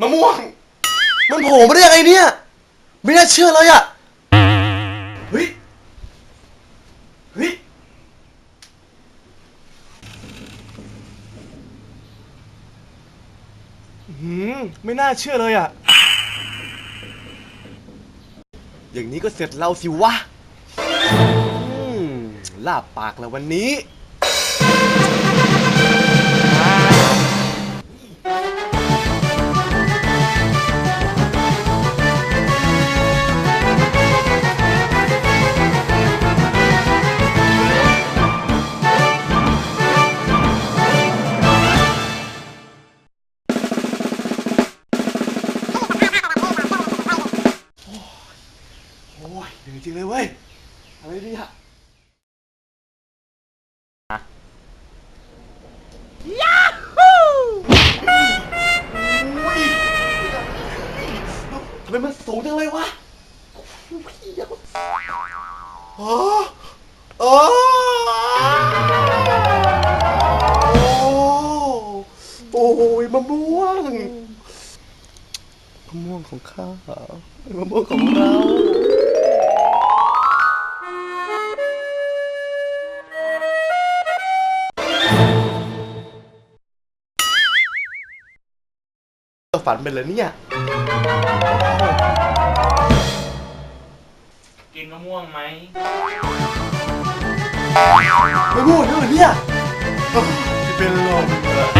มะม่วง มันโผล่มาได้ยังไงเนี่ย ไม่น่าเชื่อเลยอะเฮ้ย เฮ้ย หืม ไม่น่าเชื่อเลยอะอย่างนี้ก็เสร็จเราสิวะ อืมลาบปากแล้ววันนี้ จริงเลยเว้ย อะไรดีอะทำไมมันสูงจังเลยวะอ๋ออ๋อโอ้โอ้ยมะม่วง มะม่วงของข้า มะม่วงของเรา ฝันไปเลยเนี่ย กินมะม่วงไหม ไม่พูดด้วยเหรอเนี่ยอ้าวจะเป็นลมเลย